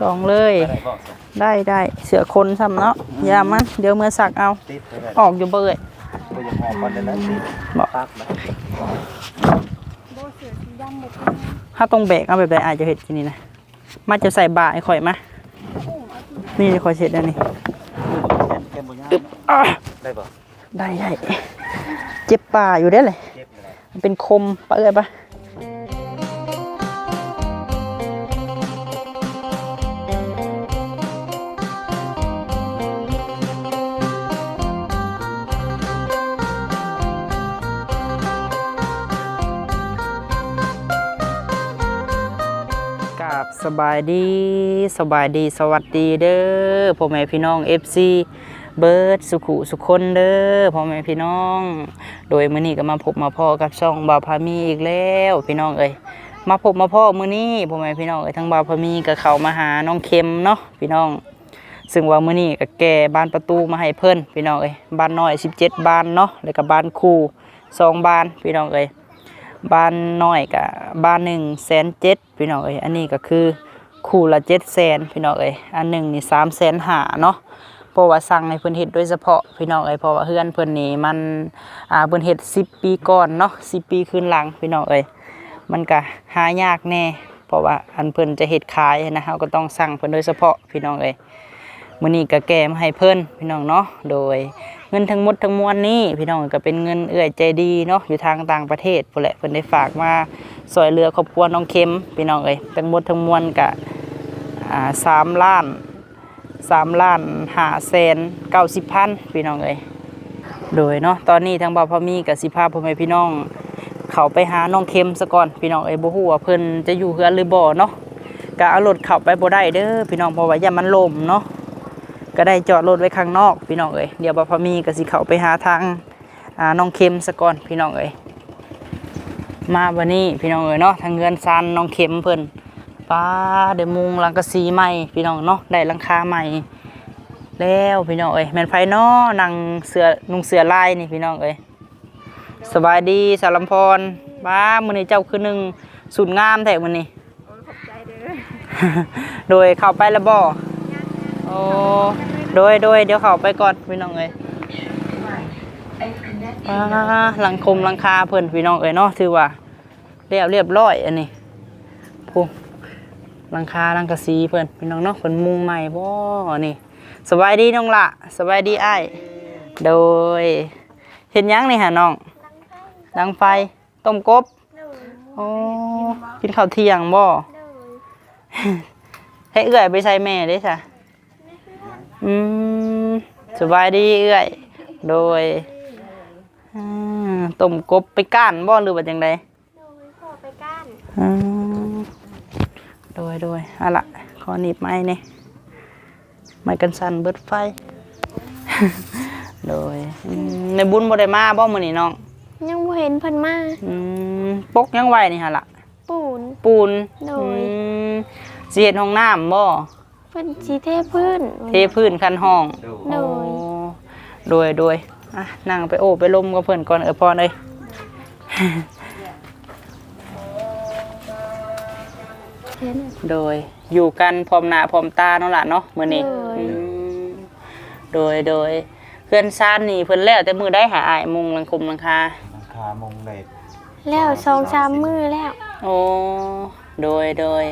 สองเลยไปได้บ่สิได้ได้เสือคนซ้ำเนาะอยามันเดี๋ยวมือสักเอา ติดไปได้ออกอยู่เบื่อยบ่ยังหอมก่อนได้แล้วติดบ่ปักนะถ้าตรงแบกเอาแบบใดอาจจะเห็ดกินนี่นะมาจะใส่บาให้ข่อยมานี่ข่อยเสร็จแล้วนี่แค่บ่ยากอึบอะได้บ่ได้ได้เจ็บป่าอยู่ได้อเลย เจ็บอยู่แล้วมันเป็นคมปะเอ้ยปะ กับสบายดีสบายดีสวัสดีเด้อพ่อแม่พี่น้อง FC เบิร์ดสุขุสุขคนเด้อพ่อแม่พี่น้อง โดยมื้อนี้ก็มาพบมาพ่อกับช่องบาพามีอีกแล้วพี่น้องเอ้ยมาพบมาพ่อมื้อนี้พ่อแม่พี่น้องเอ้ยทั้งบาพามีก็เข้ามาหาน้องเข็มเนาะพี่น้อง ซึ่งว่ามื้อนี้ก็แก่บานประตูมาให้เพิ่นพี่น้องเอ้ยบานน้อย 17 บานเนาะแล้วก็บานคู่สองบานพี่น้องเอ้ย บ้านน้อยก็บ้านหนึ่งแสนเจ็ดพี่น้องเอ้ยอันนี้ก็คือคู่ละเจ็ดแสนพี่น้องเอ้ยอันหนึ่งนี่สามแสนหาเนาะเพราะว่าสั่งให้เพิ่นเฮ็ดโดยเฉพาะพี่น้องเอ้ยเพราะว่าเฮือนเพิ่นนี่มันอ่าเพิ่นเฮ็ด10ปีก่อนเนาะ10ปีขึ้นหลังพี่น้องเอ้ยมันก็หายากแน่ เพราะว่าอันเพิ่นจะเฮ็ดขายนะเฮาก็ต้องสั่งเพิ่นโดยเฉพาะพี่น้องเอ้ยมื้อนี้ก็แก้มาให้เพิ่นพี่น้องเนาะโดย เงินทั้งหมดทั้งมวลนี้พี่น้องก็เป็นเงินเอื้อยใจดีเนาะอยู่ทางต่างประเทศพุ่นแหละเพิ่นได้ฝากมาสวยเหลือครอบครัวน้องเข็มพี่น้องเอ้ยทั้งหมดทั้งมวลก็อ่าสามล้านสามล้านห้าแสนเก้าสิบพันพี่น้องเอ้ยโดยเนาะตอนนี้ทางบ่าวพมีกับสิภาพพ่อแม่พี่น้อง เขาไปหาน้องเข็มซะก่อนพี่น้องเอ้ยบ่ฮู้ว่าเพิ่นจะอยู่เฮือนหรือบ่เนาะก็เอารถเข้าไปบ่ได้เด้อพี่น้องเพราะว่าอย่ามันล่มเนาะ ก็ได้จอดรถไว้ข้างนอกพี่น้องเอ้ยเดี๋ยวบ่าวพามีก็สิเข้าไปหาทางอ่าน้องเข็มซะก่อนพี่น้องเอ้ยมาวันนี้พี่น้องเอ้ยเนาะทางเงินซานน้องเข็มเพิ่นป้าได้มุงหลังกะสีใหม่พี่น้องเนาะได้หลังคาใหม่ แล้วพี่น้องเอ้ยแม่นไผเนาะนั่งเสือนุ่งเสือลายนี่พี่น้องเอ้ยสบายดีสารลำพรป้ามื้อนี้เจ้าคือหนึ่งสุดงามแท้มื้อนี้โดยเข้าไปแล้วบ่ โอ้โดยโดยเดี๋ยวเขาไปก่อนพี่น้องเอ้ยป้าหลังคมหลังคาเพิ่นพี่น้องเอ้ยเนาะถือว่าเรียบเรียบร้อยอันนี้พูหลังคาหลังกระสีเพิ่นพี่น้องเนาะเพิ่นมุงใหม่บ่นี่สบายดีน้องละสบายดีไอ้ายโดยเห็นยังนี่หาน้องดังไฟต้มกบโอ้กินข้าวเที่ยงบ่ให้เอื้อยไปใส่แม่เด้จ้ะ อืมสบายดีเอื้อย โดยอ่าต้มกบไปก้านบ่หรือว่าจังไดพอไปก้านอืมโดยโดยเอาละขอหนีบไม้นี่ไม้กันสั่นเบิดไฟ โดยอืมในบุญบ่ได้มาบ่มื้อนี้น้องยังบ่เห็นเพิ่นมาอืมปกยังไหวนี่หั่นล่ะ ปูน ปูนโดอืยมสิเฮ็ดห้องน้ำบ่ เพิ่นสิเทพื้น เทพื้นคันห้องดูโดย โดยโดยอะนั่งไปโอ้ไปลมกับเพิ่นก่อนเออพอเลยเห็นโดยอยู่กันพร้อมหน้าพร้อมตาเนาะล่ะเนาะมื้อนี้โดยอืมโดยโดยเพื่อนซ่านนี่เพิ่นแล้วแต่มือได้หาอายมุงหลังคุมหลังคาหลังคามงได้แล้วสองสามมือแล้ว โอ้โดยโดย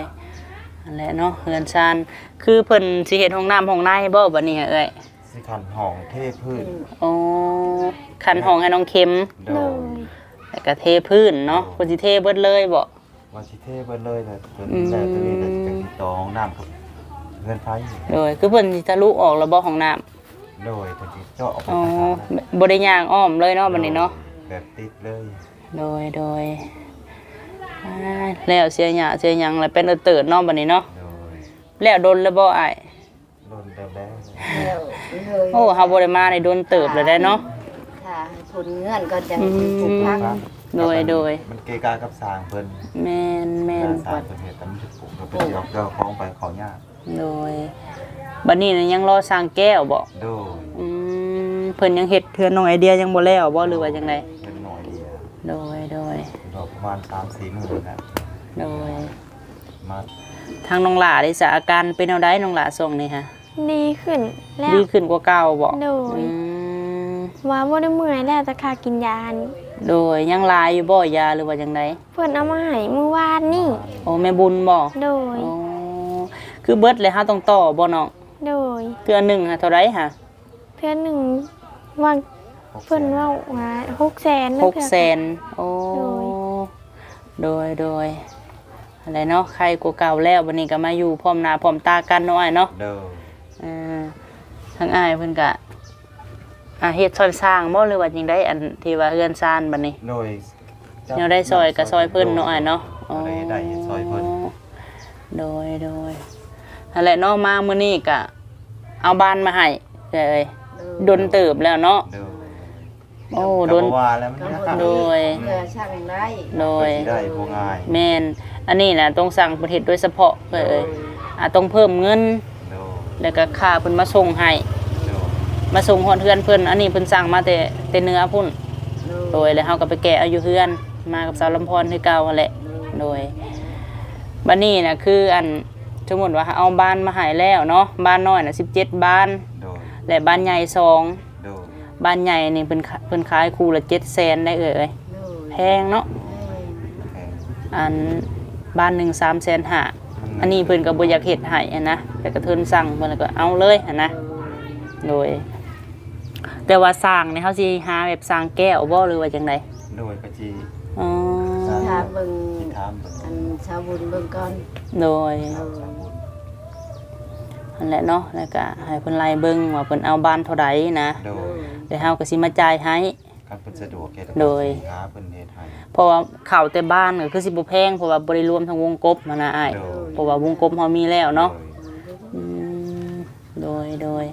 นั่นแหละเนาะเพื่อนซ่านคือเพิ่นสิเฮ็ดห้องน้ำห้องในบ่บัดนี้เอ้ยสิขันห้องเทพื้นโอ้คันห้องให้น้องเข็มโดโดยยแล้วก็เทพื้นเนาะเพิ่นสิเทเบิดเลยบ่ว่าสิเทเบิดเลยแต่ตัวอืนี้มแต่ตัวนี้แต่จะติดต่อห้องน้ำครับเงินไฟโดยคือเพิ่นสิทะลุออกแล้วบ่ห้องน้ำโดยคนที่เจาะออกไปอ๋อทางนั้นบ่ได้ย่างอ้อมเลยเนาะบัดนี้เนาะแบบติดเลย โดยโดยอ่า แล้วเสียหยาเสียหยังแล้วเป็นเออเติร์ดเนาะบัดนี้เนาะโดยแล้วโดนแล้วบ่อ้ายโดนแบบแล้วโอ้เฮาบ่ได้มาในโดนเติบเลยได้เนาะค่ะผลเงื่อนก็จะอืมถูกพักโดยโดย มันเกะกากับสร้างเพิ่นแม่นแม่นสร้างเพิ่นเฮ็ดแต่มันจะปลูกเราเป็นยอกเจ้าของไปเขายากโดยบัดนี้น่ะยังรอสร้างแก้วบ่โดยอืมเพิ่นยังเฮ็ดเทือนน้องไอเดียยังบ่แล้วบ่หรือว่าจังไดเป็นหน่อยเดียวโดยโดยดอ กประมาณ3-4มื้อนะโดยมาทางน้องหลาได้สะอาการเป็นเอาได้น้องหลาส่งนี่ฮะดีขึ้นแล้ว ดีขึ้นกว่าเก่าบ่โดยอืมว่าบ่ได้เมื่อยแล้วจะคากินยานี่โดยยังหลายอยู่บ่ยาหรือว่าจังไดเพิ่นเอามาให้เมื่อวานนี่ โอ้แม่บุญบ่โดย โอ้คือเบิดเลยฮะต้องต่อบ่น้องโดย เทื่อหนึงฮะเท่าไรฮะเพื่อนหนึ่งว่าเพื่อนว่าว่าหกแสนหกแสนโอ้โดย โดยโดยอะไรเนาะใครกว่าเก่าแล้ววันนี้ก็มาอยู่พร้อมหน้าพร้อมตากันเนาะอ้ายเนาะเด้อเออทั้งอ้ายเพิ่นก็อ่าเฮ็ดซอยสร้างบ่หรือว่าจังไดอันที่ว่าเฮือนซ่านบัดนี้ โดยแนวได้ซอยก็ซอยเพิ่นเนาะอ้ายเนาะอ๋อได้ซอยเพิ่นโดยโดยนั่นแหละเนาะมามื้อนี้ก็เอาบ้านมาให้เลยดนเติบแล้วเนาะเด้อ โอ้ก็โดนบ่ว่าแล้วมันก็ยากบ่โดย เพื่อช่างได้โดย สิได้บ่ง่ายแม่นอันนี้น่ะต้องสั่งประเทศโดยเฉพาะเลยอะต้องเพิ่มเงินเด้อแล้วก็ค่าเพิ่นมาส่งให้เด้อมาส่งฮอดเฮือนเพิ่นอันนี้เพิ่นสั่งมาแต่แต่เนื้อพุ่น โดยแล้วเฮาก็ไปแกะเอาอยู่เฮือน มากับสาวลำพรคือเก่าหั่นแหละ โดยบัดนี้น่ะคืออันสมมุติว่าเอาบ้านมาให้แล้วเนาะบ้านน้อยน่ะ17บ้านเด้อและบ้านใหญ่สองเด้อ บ้านใหญ่นี่เพิ่นขะเพิ่นขายคู่ละ700,000ได้เอ่ยแพงเนาะแพงอันบ้านหนึ่งสามแสนห้าอันนี้เพิ่นก็บ่อยากเฮ็ดให้อะนะแต่ก็เทินสั่งเพิ่นก็เอาเลยอะนะโดย แต่ว่าสร้างนี่เขาสิหาแบบสร้างแก้วบ่หรือว่าจังไดโดยก็สิอ๋อถ้าเบิ่งสิถามเพิ่นอันชาวบุญเบิ่งก่อนโดยเออ นั่นแหละเนาะแล้วก็ให้เพิ่นไล่เบิ่งว่าเพิ่นเอาบ้านเท่าใดนะโดยแล้วเฮาก็สิมาจ่ายให้การเพิ่นสะดวกแค่โดย หาเพิ่นเฮ็ดให้ เพราะว่าข้าวแต่บ้านก็คือสิบ่แพงเพราะว่าบ่ได้รวมทั้งวงกบมานะอ้ายโดย เพราะว่าวงกบเฮามีแล้วเนาะโดยอืมโดยโดย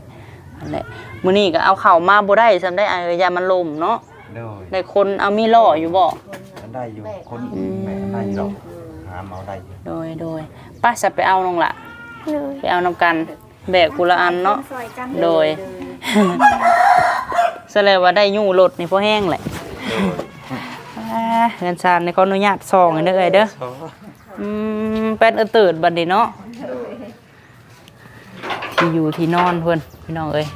นั่นแหละมื้อนี้ก็เอาเข้าวมาบ่ได้ซำได้อายเอ้ยยามันลมเนาะโดยได้คนเอามีล่ออยู่บ่ มันได้อยู่คนแม่ได้อยู่ดอกหาเมาได้อยู่โดยโดยป้าจะไปเอาน้องละเลย ไปเอานำกันแบกกุละอันเนาะโดยแสดงว่าได้ยู่รถนี่พอแห้งแหละอ่าเงินซานในขออนุญาตซองให้เด้อเอ้ยเด้ออืมเป็นเออเติดบัดนี้เนาะที่อยู่ที่นอนเพิ่นพี่น้องเอ้ย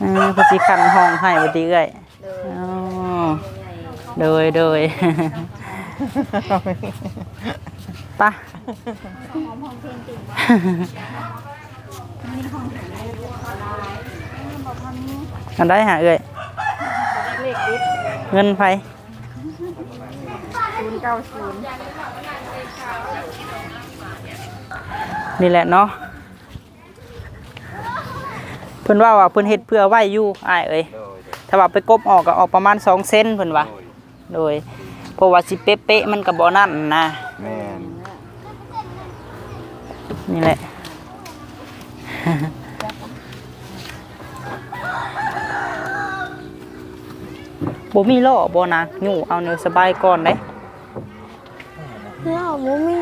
อืมเพนสิคันห้องให้บัดนี้เอ้ยอ๋อโดยโดยปะ อันได้หาเอ้ยเงินไฟนี่แหละเนาะเพิ่นว่าว่าเพิ่นเฮ็ดเพื่อไหวอยู่อ้ายเอ้ยถ้าว่าไปกบออกก็ออกประมาณ2เซนเพิ่นว่าโดยโดยเพราะว่าสิเป๊ะๆมันก็บ่นั่นนะแม่ นนี่แหละ บ่มีล้อบ่นะอยู่เอาเนื้อสบายก่อนได้เล่าบ่มี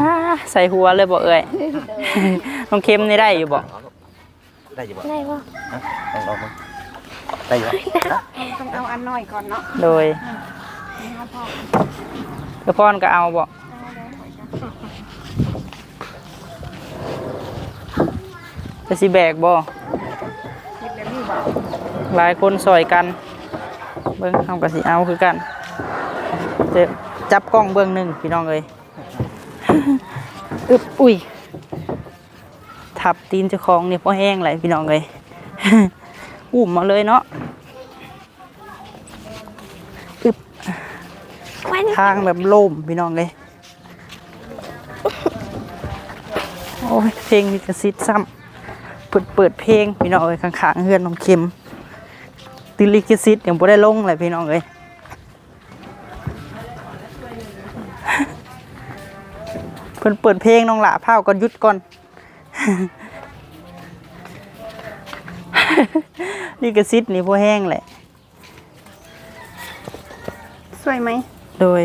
อ่าใส่หัวเลยบ่เอ่ยน้องเค็มนี่ได้อยู่บ่ได้อยู่บ่ได้บ่ฮะลองลองมึง ได้อยู่บ่ต้องเอาอันน้อยก่อนเนาะโดยกระพอนก็เอาบ่จะสิแบกบ่คิดแล้วนี่บ่หลายคนซอยกัน เบิ่งเฮาก็สิเอาคือกันจะจับกล้องเบื้องหนึ่งพี่น้องเอ้ยอึบอุ้ยทับตีนเจ้าของนี่พอแห้งเลยพี่น้องเอ้ยอุ้มมาเลยเนาะ ไว้นี่ ทางแบบโล่มพี่น้องเลยโอ้ยเพลงมีกระซิดซ้ำเปิดเปิดเพลงพี่น้องเอ้ยข้างๆเฮือนน้องเข็มติลิกซิดยังบ่ได้ลงเลยพี่น้องเอ้ยเพิ่นเปิดเพลงน้องหละพาก่อนหยุดก่อนลิกซิดนี่พอแห้งแหละสวยไหม โดย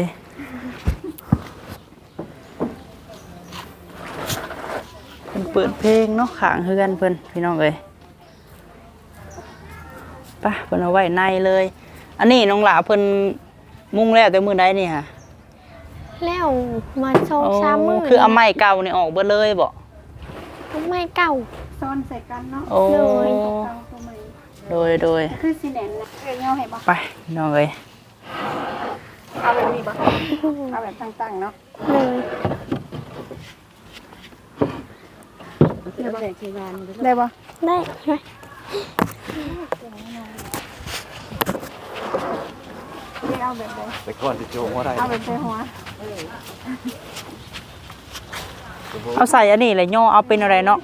เพิ่นเปิดเพลงเนาะขางเฮือนเพิ่นพี่น้องเอ้ยไปะเพิ่นเอาไว้ในเลย อันนี้น้องหลาเพิ่นมุ่งแล้วแต่มื้อใดนี่ค่ะแล้วมาสองสามมือคือเอาไม้เก่านี่ออกเบิดเลยบ่เอาไม้เก่าซ้อนใส่กันเนาะโอ้เลยเก่าตัวใหม่โดยโดยคือสีแดงนะเอ้ยเงาให้บ่ไปน้องเอ้ย เอาแบบนี้บ่เอาแบบตั้งๆเนาะเลยได้บ่ได้บ่ได้ไหมไม่เอาแบบใดแต่ก่อนจะโจงว่าได้เอาแบบใส่หัวเอาใส่อันนี้เลยย่อเอาเป็นอะไรเนาะ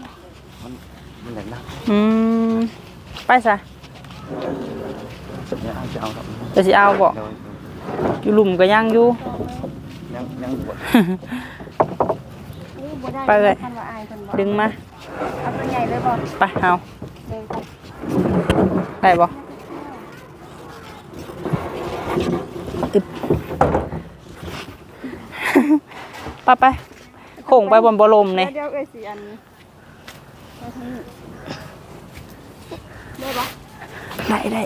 มันแหลกนักอืมไปซะเนี่ยเอาจะเอาครับจะสิเอาบ่เดี๋ยว อยู่หลุมก็ยังอยู่ ยังยังบวชนี่บ่ได้ไปเลยคันว่าอายเพิ่นบ่ดึงมา เอาตัวใหญ่เลยบ่ไปเอาเลยบ่ได้บ่อึบไปไปโค้งไปบนบรมนี่เดี๋ยวเอ้ยสิอันนี้ไปทางนี้ได้บ่ได้ได้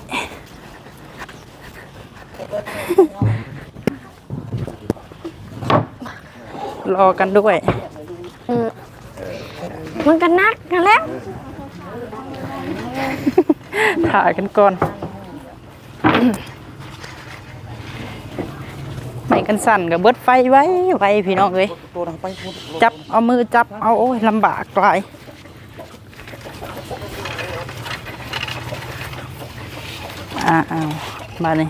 รอกันด้วยเออมันก็นักกันแล้ว ถ่ายกันก่อน ไม่กันสั่นกับเบิดไฟไว้ไว้พี่น้องเอ้ยตัวทางไปพูดจับเอามือจับเอาโอ้ยลำบากหลายอ่าเอามาเลย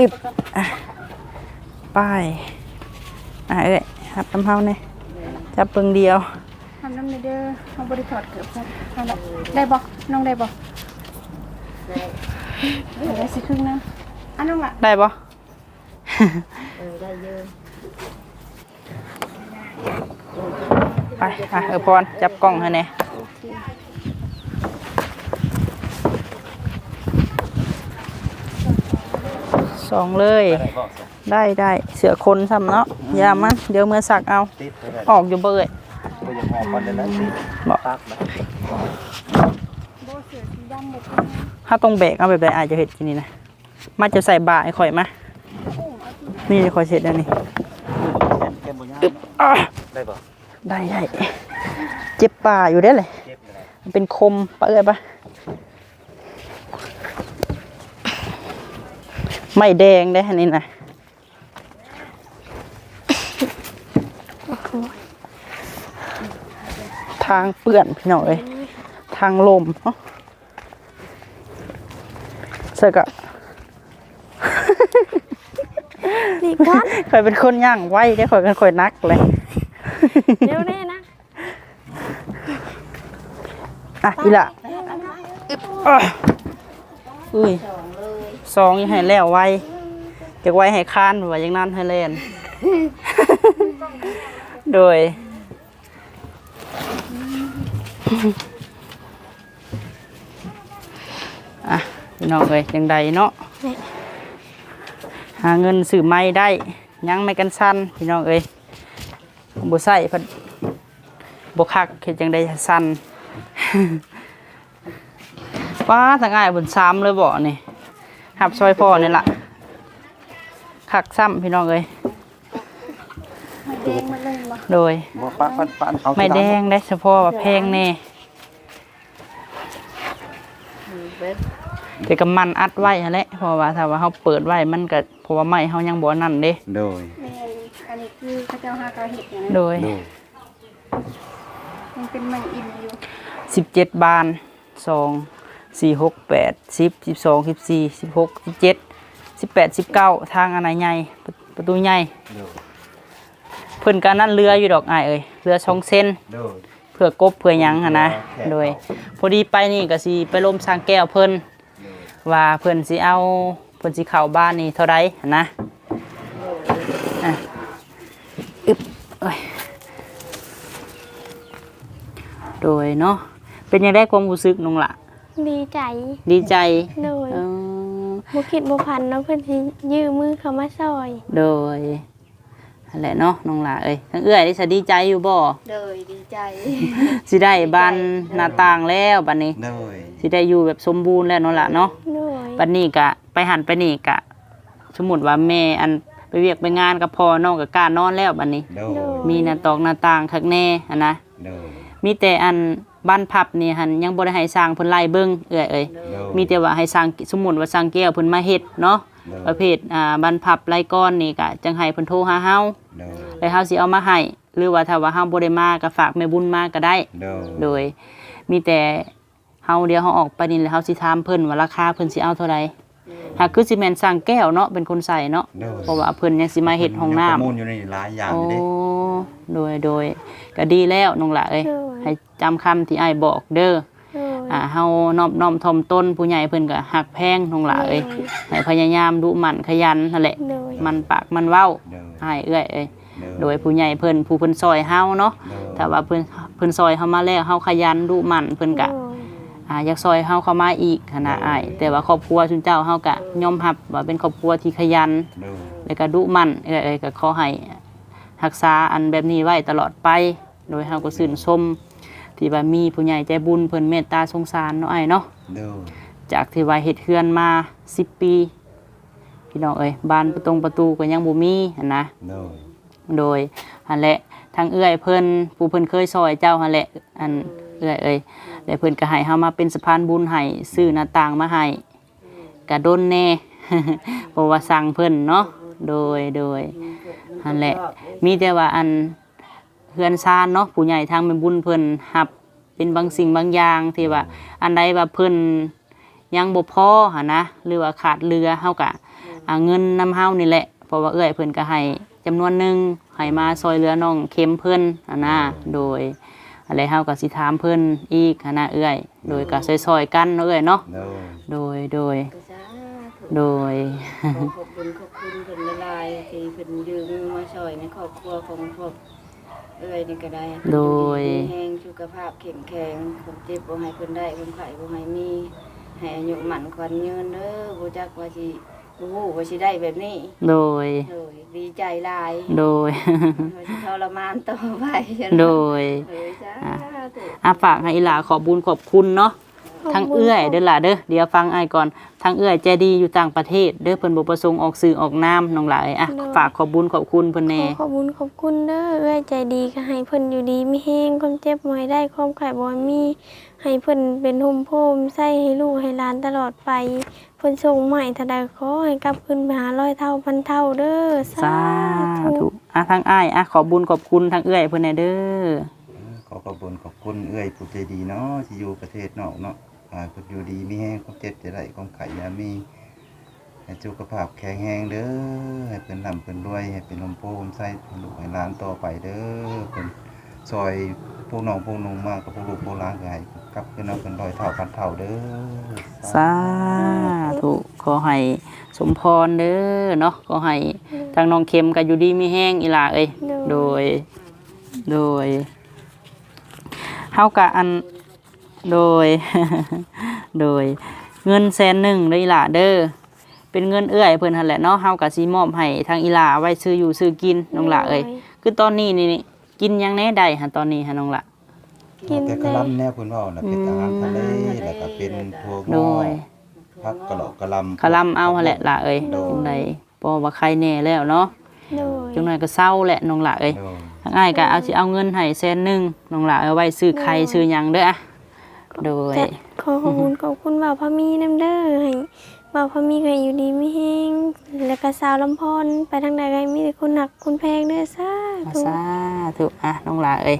อึบอะไป้าย อะเอ้ยครับตำเฮาเนี่ยจับเพิ่งเดียวทำน้ำเด้อเอาบ่ได้ถอดเกือบครับเอาละได้บ่น้องได้บ่ได้ได้สิครึ่งนึงอันน้องล่ะได้ปะไปอะเออพรจับกล้องให้แน่สองเลย ได้ก็สองได้ได้เสือคนซ้ำเนาะอยามันเดี๋ยวมือสักเอา ติดไปได้ออกอยู่เบยก็ยังหอมก่อนได้แล้วติดบอกตักนะโบเสือสีดำหมดถ้าตรงแบกเอาแบบใดอาจจะเห็ดกินนี่นะมาจะใส่บาให้ข่อยมานี่จะข่อยเสร็จแล้วนี่แก้มบุญญาอะได้ป่ะได้ได้เจ็บป่าอยู่ได้อเลยเจ็บเลยมันเป็นคมปะเอ้ยปะไม่แดงได้ออันนี้นะ ทางเปื้อนพี่น้องเอ้ยทางลมเนาะเสกอะนี่ก่อนข่อยเป็นคนย่างไว้ได้อข่อยเป็นข่อยนักเลยเดี๋ยวแน่นะอะอีละอะอุ้ยสองยังให้แล้วไว้เก็บไว้ให้ค้านไว้อย่างนั้นให้เล่น โดย อะพี่น้องเอ้ยยังใดเนาะหาเงินซื้อไม้ได้ยังไม่กันสั้นพี่น้องเอ้ยบ่ใส่เพัดบ่คักเฮ็ดจังได๋สั้นว้าทางอ้ายบนซ้ำเลยบ่นี่หับซอยพ่อนี่ล่ะคักซ้ำพี่น้องเอ้ย แดงมาเลยบ่ โดยบ่ปันปันปันเอาไม่แดงได้เฉพาะว่าแพงแน่แต่ก็มันอัดไว้หั่นแหละเพราะว่าถ้าว่าเฮาเปิดไว้มันก็เพราะว่าไม้เฮายังบ่นั่นเด้โดยแม่นอันนี้คือเขาเจ้าหากาเห็ดอย่างนั้นโดยโดยมันเป็นแมงอินอยู่สิบเจ็ดบานสองสี่หกแปดสิบสิบสองสิบสี่สิบหกสิบเจ็ดสิบแปดสิบเก้าทางอันไหนใหญ่ประประตูใหญ่ โดยเพิ่นการนั่นเรืออยู่ดอกอ้ายเอ้ยเรือช่องเส้นโดย เพื่อกบเพื่อหยังหันนะแขกโดยพอดีไปนี่ก็สิไปลมสร้างแก้วเพิ่นว่าเพิ่นสิเอาเพิ่นสิเข้าบ้านนี่เท่าไรหันนะอะอึบเอ้ยโดยเนาะเป็นยังได้ความรู้สึกน้องละดีใจดีใจโดยเออ บุคิดบุพันเนาะเพื่อนที่ยื้อมือเขามาซอย โดย อะไรเนาะน้องหลาเอ้ยทั้งเอื้อยนี่สดีใจอยู่บ่เลยดีใจ สิได้บ้านหน้าต่างแล้วบัดนี้ โดยสิได้อยู่แบบสมบูรณ์แล้วเนาะล่ะเนาะโดยปันนี้กะไปหันไปนี่กะสมมุติว่าแม่อันไปเวียกไปงานกับพ่อน้องก็กล้านอนแล้วบัดนี้ โดยมีหน้าตอกหน้าต่างคักแน่หันนะ โดยมีแต่อันบ้านพับนี่หันยังบ่ได้ให้สร้างเพิ่นไล่เบิ่งเอ้อยเอ้ยโดยมีแต่ว่าให้สร้างสมมุติว่าสร้างแก้วเพิ่นมาเฮ็ดเนาะโดย ประเภทอ่าบ้านพับไล่ก้อนนี่ก็จังให้เพิ่นโทรหาเฮาโดยแล้วเฮาสิเอามาให้หรือว่าถ้าว่าเฮาบ่ได้มาก็ฝากแม่บุญมาก็ได้ โดยโดยมีแต่เฮาเดียวเฮาออกไปนี่แล้วเฮาสิถามเพิ่นว่าราคาเพิ่นสิเอาเท่าใดหากคือสิแม่นสร้างแก้วเนาะเป็นคนใส่เนาะโดยเพราะว่าเพิ่นยังสิมาเฮ็ดห้องน้ำข้อมูลอยู่ในหลายอย่างโอ้ อยู่เด้โดย โดยก็ดีแล้วน้องละเอ้ยโดยให้จำคำที่อ้ายบอกเด้อโดย อ่าเฮานอบน้อมถ่อมตนผู้ใหญ่เพิ่นก็ฮักแพงน้องละเอ้ยให้พยายามดุหมั่นขยันนั่นแหละโดยมันปากมันเว้าโดยอ้ายเอ้ยเอ้ยโดโดยยผู้ใหญ่เพิ่นผู้เพิ่นซอยเฮาเนาะโดยถ้าว่าเพิ่นเพิ่นซอยเฮามาแล้วเฮาขยันดุหมั่นเพิ่นก็โดยอ่าอยากซอยเฮาเข้ามาอีกหั้นนะอ้ายแต่ว่าครอบครัวชุนเจ้าเฮาก็ยอมรับว่าเป็นครอบครัวที่ขยันโดยแล้วก็ดุมันเอ้ยๆก็ขอให้รักษาอันแบบนี้ไว้ตลอดไป โดยเฮาก็ชื่นชม ที่ว่ามีผู้ใหญ่ใจบุญเพิ่นเมตตาสงสารเนาะไอ้ายเนาะโดยจากที่ว่าเฮ็ดเฮือนมา10ปี พี่น้องเอ้ยบานประตงประตูก็ยังบ่มีหันนะ โดยโดยหั่นแหละทางเอื้อยเพิ่นผู้เพิ่นเคยซอยเจ้าหั่นแหละอันเอื้อยเอ้ยแล้วเพิ่นก็ให้เฮามาเป็นสะพานบุญให้ซื้อหน้าต่างมาให้ก็ดนแน่ เพราะว่าสั่งเพิ่นเนาะโดยโดยหั่นแหละมีแต่ว่าอัน เฮือนซานเนาะผู้ใหญ่ทางแม่บุญเพิ่นรับเป็นบางสิ่งบางอย่างที่ว่าอันใดว่าเพิ่นยังบ่พอหั่นนะหรือว่าขาดเรือเฮาก็อ่าเงินนำเฮานี่แหละเพราะว่าเอื้อยเพิ่นก็ให้จำนวนหนึงให้มาซอยเหลือน้องเข็มเพิ่นหั่นนะโดยอะไรเฮาก็สิถามเพิ่นอีกหั่นนะเอื้อย โดยก็ซอยๆกันเนาะเอื้อยเนาะโดยโดยโดยโดยขอขอบคุณขอบคุณเพิ่นละลายๆที่เพิ่นยืมมาช่วยในครอบครัวของพวก เอ้ยนี่ก็ได้โดยแห้งสุขภาพเข้มแข็งความเจ็บบ่ให้เพิ่นได้ความไข้บ่ให้มีให้อายุหมันขวัญยืนเด้อบ่จักว่าสิบ่ฮู้ว่าสิได้แบบนี้โดย โดยดีใจหลายโดย ว่าสิทรมานต่อไปโดย เอ้ยจ้าธุ อาฝากให้อีหลาขอบุญขอบคุณเนาะ ทั้งเอื้อยเด้อล่ะเด้อเดี๋ยวฟังอ้ายก่อนทั้งเอื้อยใจดีอยู่ต่างประเทศ เด้อเพิ่นบ่ประสงค์ออกสื่อออกนามน้องหลายอะฝากขอบุญขอบคุณเพิ่นขแน่อขอบคุณขอบคุณเด้อเอ้ยใจดีก็ให้เพิ่นอยู่ดีมีแฮงความเจ็บบ่ให้ได้ความไข้บ่ให้มีให้เพิ่นเป็นห่มโพมใส่ให้ลูกให้หลานตลอดไปเพิ่นส่งใหม่ถ้าได้ขอให้กลับคืนไปหาร้อยเท่าพันเท่าเด้อสาธุอะทางอ้ายอะขอบุญขอบคุณทางเอื้อยเพิ่นแน่เด้อขอขอบคุณขอบคุณเอื้อยผู้ใจดีเนาะที่อยู่ประเทศนอกเนาะ อ่าเพิ่นอยู่ดีมีแห้งความเจ็บจะได้ความไข่อยามีให้สุขภาพแข็งแรงเด้อให้เพิ่นร่ำเพิ่นรวยให้เป็นลมโพลมไส้ให้ลูกให้หลานต่อไปเด้อเพิ่นซอยพวกน้องพวกนุ่งมากกับพวกลูกพวกหลานก็ให้กลับขึ้นเอาเพิ่นร้อยเท่าพันเท่าเด้อสาธุขอให้สมพรเด้อเนาะขอให้ทางน้องเข็มก็อยู่ดีมีแห้งอีหล่าเอ้ยโดย โดยเฮากะอัน โดย โดย เงินแสนหนึ่งเลยอีหล่าเด้อเป็นเงินเอื้อยเพิ่นหั่นแหละเนาะเฮากะสิมอบให้ทางอีหล่าไว้ซื้ออยู่ซื้อกินน้องหล่าเอ้ยคือตอนนี้นี่นี่กินหยังแหน่ได้หั่นตอนนี้หั่นน้องหล่า กินแต่กะได้ลำแน่เพิ่นเว้าน่ะเป็นอาหารทะเลแล้วก็เป็นถั่วงโดอยผักกะเหลาะกะลำ คาลำเอาหั่นแหละล่ะเอ้ยจังไดเพราะว่าใครแน่แล้วเนาะโดยจังหน่อยก็เศร้าแหละน้องหล่าเอ้ย โดย ทางอ้ายก็เอาสิเอาเงินให้แสนหนึงน้องหล่าเอาไว้ซื้อไข่ซื้อหยังเด้ออะ โดย จะขอขอบคุณขอบคุณบ่าวพะมีน้ำเด้อให้บ่าวพะมีก็อยู่ดีมีแฮงแล้วก็สาวลำพรไปทางใดก็ให้มีแต่คนหนักคนแพงเด้อซ่าธุ สาธุอะน้องหล่าเอ้ย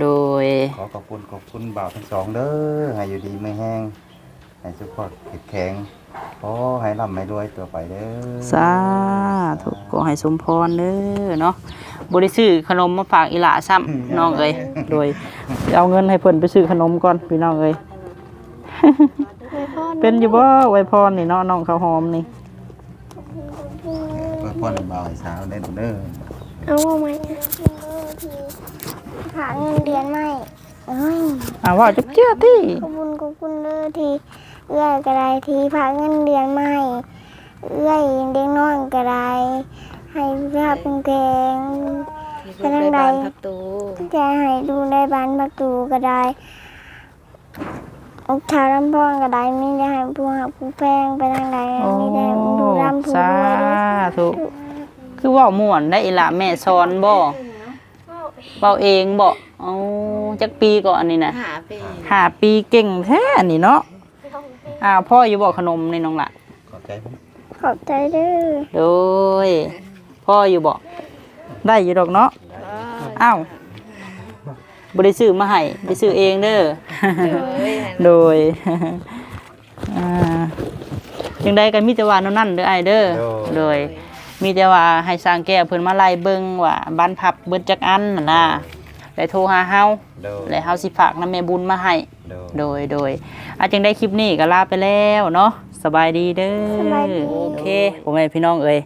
โดย ขอขอบคุณขอบคุณบ่าวทั้งสองเด้อให้อยู่ดีไม่แห้งให้สุขภาพแข็งขอให้ร่ำให้รวยตัวไปเด้อ สาธุก็ให้สมพรเด้อเนาะ บ่ได้ซื้อขนมมาฝากอีหล่าซ้ำน้องเอ้ยโดยเอาเงินให้เพิ่นไปซื้อขนมก่อนพี่น้องเอ้ยไว้พรเป็นอยู่บ่ไวยพรนี่เนาะน้องข้าวหอมนี่ขอพรบ่าวให้สาวได้เด้อเอาว่าไหมหาเงินเดือนไม่เอ้ยอ่าว่าจักเจื้อที่ขอบคุณขอบคุณเลยทีเอื้อยกระไดทีพาเงินเดือนไม่เอื้อยเด็กน้อยกระได ให้ภาพเป็นแกงที่ลูกได้บ้านพักตูจะให้ดูในบ้านประตูกระไดอุกชาวลำพองก็ได้มีได้ให้ผู้หักผู้แพงไปทางใดมีได้ผู้รำผู้สารวยธุคือเว่าม่วนได้อีหละแม่สอนบ่เว้าเองบ่เอาจักปีก่อนอันนี้นะหาปีห้าปีเก่งแท้อันนี้เนาะอ้าวพ่ออยู่บ่ขนมนี่น้องละขอบใจผมขอบใจเด้อโดย พ่ออยู่บ่ได้อยู่ดอกเนาะอ้าวบ่ได้ซื้อมาให้ได้ซื้อเองเด้อโดยอ่าจังใดก็มีแต่ว่าแนวนั่นเด้อไอ้ายเด้อโดย มีแต่ว่าให้สร้างแก้วเพิ่นมาไล่เบิ่งว่าบ้านพับเบิดจักอันน่ะนะแล้วโทรหาเฮาโดยแล้วเฮาสิฝากนำแม่บุญมาให้โดยโดยโดยอาจึงได้คลิปนี้ก็ลาไปแล้วเนาะสบายดีเด้อสบายดีโอเคผมให้พี่น้องเอ้ย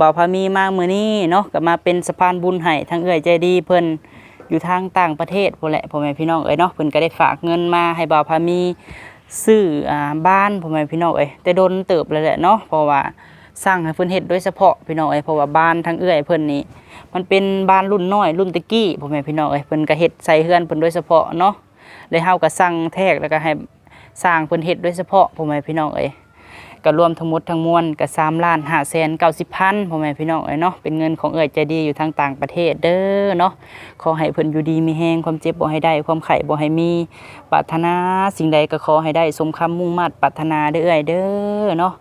บ่าวพามีมามื้อนี้เนาะก็มาเป็นสะพานบุญให้ทั้งเอ้ยใจดีเพิ่นอยู่ทางต่างประเทศพุ่นแหละพ่อแม่พี่น้องเอ้ยเนาะเพิ่นก็ได้ฝากเงินมาให้บ่าวพามีซื้ออ่าบ้านพ่อแม่พี่น้องเอ้ยแต่โดนเติบแล้วแหละเนาะเพราะว่าสร้างให้เพิ่นเฮ็ดโดยเฉพาะพี่น้องเอ้ยเพราะว่าบ้านทั้งเอื้อยเพิ่นนี่มันเป็นบ้านรุ่นน้อยรุ่นตะกี้พ่อแม่พี่น้องเอ้ยเพิ่นก็เฮ็ดใส่เฮือนเพิ่นโดยเฉพาะเนาะเลยเฮาก็สั่งแทกแล้วก็ให้สร้างเพิ่นเฮ็ดโดยเฉพาะพ่อแม่พี่น้องเอ้ย ก็รวมทั้งหมดทั้งมวลก็3ล้าน5แสน90พันพ่อแม่พี่น้องเอ้ยเนาะเป็นเงินของเอ้ยใจดีอยู่ทางต่างประเทศเด้อเนาะขอให้เพิ่นอยู่ดีมีแฮงความเจ็บบ่ให้ได้ ความไข้บ่ให้มีปรารถนาสิ่งใดก็ขอให้ได้สมคำมุ่งมั่นปรารถนาเด้อเอ้ยเด้อเนาะ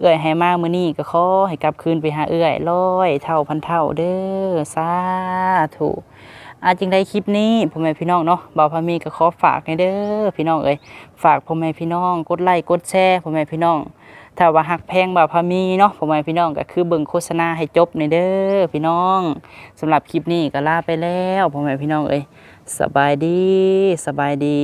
เอ้ยให้มากมื้อนี้ก็ขอให้กลับคืนไปหาเอ้ยร้อยเท่าพันเท่าเด้อสาธุอาจึงได้คลิปนี้พ่อแม่พี่น้องเนาะบ่าวพามีก็ขอฝากให้เด้อพี่น้องเอ้ยฝากพ่อแม่พี่น้อง กดไลค์กดแชร์พ่อแม่พี่น้อง ถ้าว่าหักแพงบ่าวพามีเนาะพ่อแม่พี่น้องก็คือเบิ่งโฆษณาให้จบในเด้อพี่น้องสำหรับคลิปนี้ก็ลาไปแล้วพ่อแม่พี่น้องเอ้ยสบายดีสบายดี